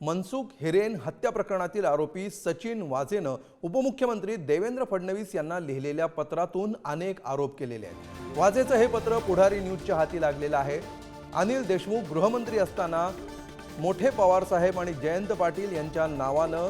मनसुख हिरेन हत्या प्रकरणातील आरोपी सचिन वाझेनं उपमुख्यमंत्री देवेंद्र फडणवीस यांना लिहिलेल्या पत्रातून अनेक आरोप केलेले आहेत. वाझेचं हे पत्र पुढारी न्यूजच्या हाती लागलेलं आहे. अनिल देशमुख गृहमंत्री असताना मोठे पवारसाहेब आणि जयंत पाटील यांच्या नावानं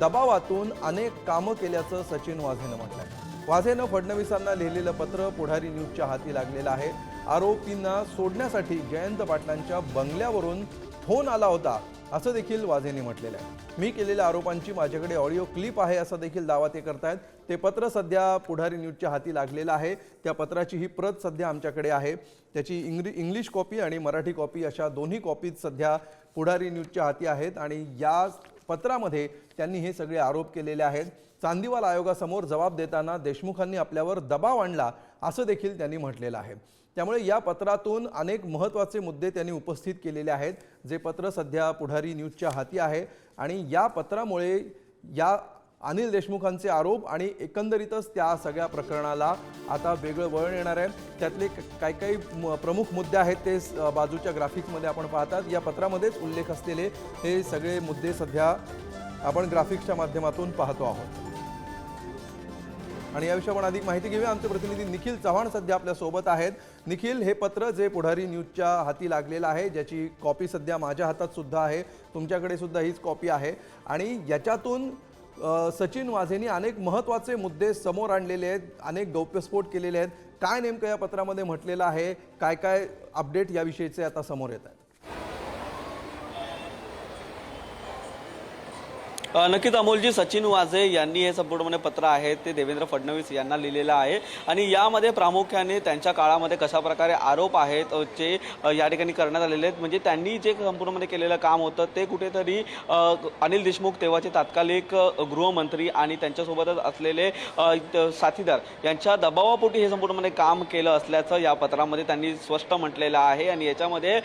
दबावातून अनेक कामं केल्याचं सचिन वाझेनं म्हटलं आहे वाझेनं फडणवीसांना लिहिलेलं पत्र पुढारी न्यूजच्या हाती लागलेलं आहे. आरोपींना सोडण्यासाठी जयंत पाटलांच्या बंगल्यावरून फोन आला होता. असं देखील वाझेने म्हटलेलं आहे. मी केलेल्या आरोपांची माझ्याकडे ऑडिओ क्लिप आहे असा देखील दावा ते करतायत. ते पत्र सध्या पुढारी न्यूजच्या हाती लागलेलं आहे. त्या पत्राची ही प्रत सध्या आमच्याकडे आहे. त्याची इंग्रि इंग्लिश कॉपी आणि मराठी कॉपी अशा दोन्ही कॉपीज सध्या पुढारी न्यूजच्या हाती आहेत आणि या पत्रामध्ये त्यांनी हे सगळे आरोप केलेले आहेत. चांदीवाल आयोगासमोर जबाब देताना देशमुखांनी आपल्यावर दबाव आणला असं देखील त्यांनी म्हटलेलं आहे. त्यामुळे या पत्रातून अनेक महत्त्वाचे मुद्दे त्यांनी उपस्थित केलेले आहेत. जे पत्र सध्या पुढारी न्यूजच्या हाती आहे आणि या पत्रामुळे या अनिल देशमुखांचे आरोप आणि एकंदरीतच त्या सगळ्या प्रकरणाला आता वेगळं वळण येणार आहे. त्यातले क- काही काही म- प्रमुख मुद्दे आहेत ते स- बाजूच्या ग्राफिक्समध्ये आपण पाहतात. या पत्रामध्येच उल्लेख असलेले हे सगळे मुद्दे सध्या आपण ग्राफिक्सच्या माध्यमातून पाहतो आहोत. आणि याविषयी आपण अधिक माहिती घेऊया. आमचे प्रतिनिधी निखिल चव्हाण सध्या आपल्यासोबत आहेत. निखिल हे पत्र जे पुढारी न्यूजच्या हाती लागलेलं आहे ज्याची कॉपी सध्या माझ्या हातात सुद्धा आहे तुमच्याकडे सुद्धा हीच कॉपी आहे. आणि याच्यातून सचिन वाझेंनी अनेक महत्त्वाचे मुद्दे समोर आणलेले आहेत अनेक गौप्यस्फोट केलेले आहेत. काय नेमकं या पत्रामध्ये म्हटलेलं आहे? काय काय अपडेट याविषयीचे आता समोर येत आहेत? नक्कीच अमोलजी सचिन वाझे यांनी हे संपूर्णपणे पत्र आहे ते देवेंद्र फडणवीस यांना लिहिलेलं आहे. आणि यामध्ये प्रामुख्याने त्यांच्या काळामध्ये कशा प्रकारे आरोप आहेत जे या ठिकाणी करण्यात आलेले आहेत म्हणजे त्यांनी जे संपूर्णपणे केलेलं काम होतं ते कुठेतरी अनिल देशमुख तेव्हाचे तात्कालिक गृहमंत्री आणि त्यांच्यासोबतच असलेले साथीदार यांच्या दबावापोटी हे संपूर्णपणे काम केलं असल्याचं या पत्रामध्ये त्यांनी स्पष्ट म्हटलेलं आहे. आणि याच्यामध्ये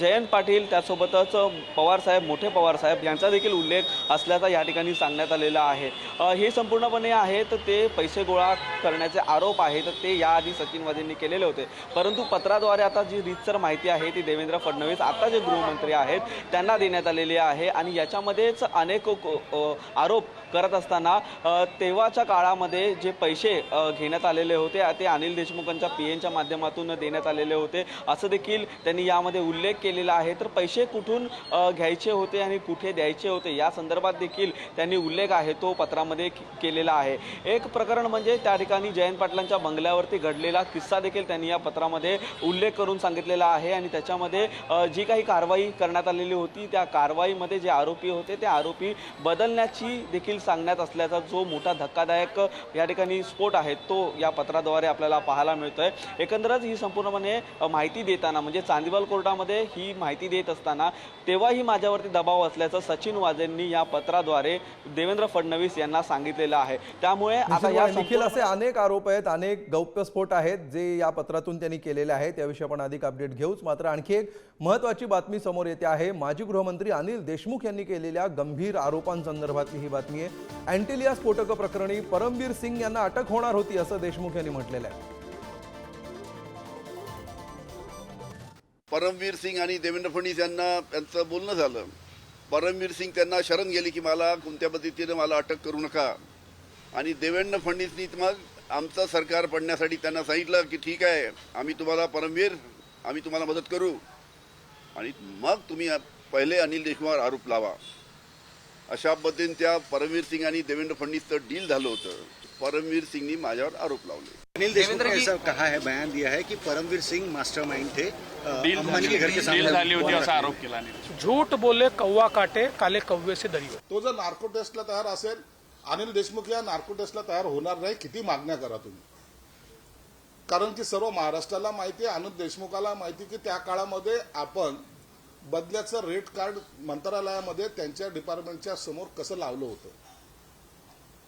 जयंत पाटील त्यासोबतच पवारसाहेब मोठे पवारसाहेब यांचा देखील उल्लेख असल्याचा या ठिकाणी सांगण्यात आलेलं आहे. हे संपूर्णपणे आहे तर ते पैसे गोळा करण्याचे आरोप आहेत तर ते याआधी सचिन वाजेंनी केलेले होते. परंतु पत्राद्वारे आता जी रीतसर माहिती आहे ती देवेंद्र फडणवीस आता जे गृहमंत्री आहेत त्यांना देण्यात आलेली आहे. आणि याच्यामध्येच अनेक आरोप करत असताना तेव्हाच्या काळामध्ये जे पैसे घेण्यात आलेले होते ते अनिल देशमुखांच्या पी एनच्या माध्यमातून देण्यात आलेले होते. असं देखील त्यांनी यामध्ये उल्लेख केलेला आहे. तर पैसे कुठून घ्यायचे होते आणि कुठे द्यायचे होते या संदर्भात देखील त्यांनी उल्लेख आहे तो पत्रामध्ये केलेला आहे. एक प्रकरण म्हणजे त्या ठिकाणी जयंत पाटलांच्या बंगल्यावरती घडलेला किस्सा देखील त्यांनी या पत्रामध्ये उल्लेख करून सांगितलेला आहे आणि त्याच्यामध्ये जी काही कारवाई करण्यात आलेली होती त्या कारवाईमध्ये जे आरोपी होते ते आरोपी बदलण्याची देखील सांगण्यात असल्याचा जो मोठा धक्कादायक या ठिकाणी स्फोट आहे तो या पत्राद्वारे आपल्याला पाहायला मिळतो आहे एकंदरच ही संपूर्णपणे माहिती देताना म्हणजे चांदीवाल कोर्टामध्ये ही माहिती देत असताना तेव्हाही माझ्यावरती दबाव असल्याचं सचिन वाजेंनी या पत्राद्वारे देवेंद्र फडणवीस यांना सांगितलेलं आहे. त्यामुळे आता या निखिल संपूर्ण- असे अनेक आरोप आहेत अनेक गौप्यस्फोट आहेत जे या पत्रातून त्यांनी केलेले आहेत. त्याविषयी आपण अधिक अपडेट घेऊच. मात्र आणखी एक महत्वाची बातमी समोर येते आहे. माजी गृहमंत्री अनिल देशमुख यांनी केलेल्या गंभीर आरोपांसंदर्भातली ही बातमी आहे. अँटिलिया स्फोटक प्रकरणी परमबीर सिंग यांना अटक होणार होती असं देशमुख यांनी म्हटलेलं आहे. परमवीर सिंग आणि देवेंद्र फडणवीस यांना त्यांचं बोलणं झालं. परमवीर सिंग त्यांना शरण गेली की मला कोणत्या पद्धतीनं मला अटक करू नका. आणि देवेंद्र फडणवीसनी मग आमचं सरकार पडण्यासाठी त्यांना सांगितलं की ठीक आहे आम्ही तुम्हाला परमवीर आम्ही तुम्हाला मदत करू. आणि मग तुम्ही पहिले अनिल देशमुख आरोप लावा. अशा पद्धतीने त्या परमवीर सिंग आणि देवेंद्र फडणवीसचं डील झालं होतं. परमवीर सिंगनी माझ्यावर आरोप लावले. अनिल देशमुख ने ऐसा कहा है बयान दिया है कि परमवीर सिंह मास्टरमाइंड थे. अ, अंबानी के घर के सामने डील झाली होती असा आरोप केला अनिल. झूठ बोले कौवा काटे काले कव्वे से दरी हो तो जर नार्को टेस्टला तयार असेल अनिल देशमुख या नार्को टेस्टला तयार होणार नाही किती मागण्या करा तुम्ही? कारण की सर्व महाराष्ट्राला माहिती आहे अनिल देशमुखाला माहिती की त्या काळामध्ये आपण बदल्याचं रेट कार्ड मंत्रालयामध्ये त्यांच्या डिपार्टमेंटच्या समोर कसं लावलं होतं?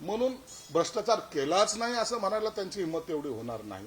म्हणून भ्रष्टाचार केलाच नाही असं म्हणायला त्यांची हिंमत एवढी होणार नाही.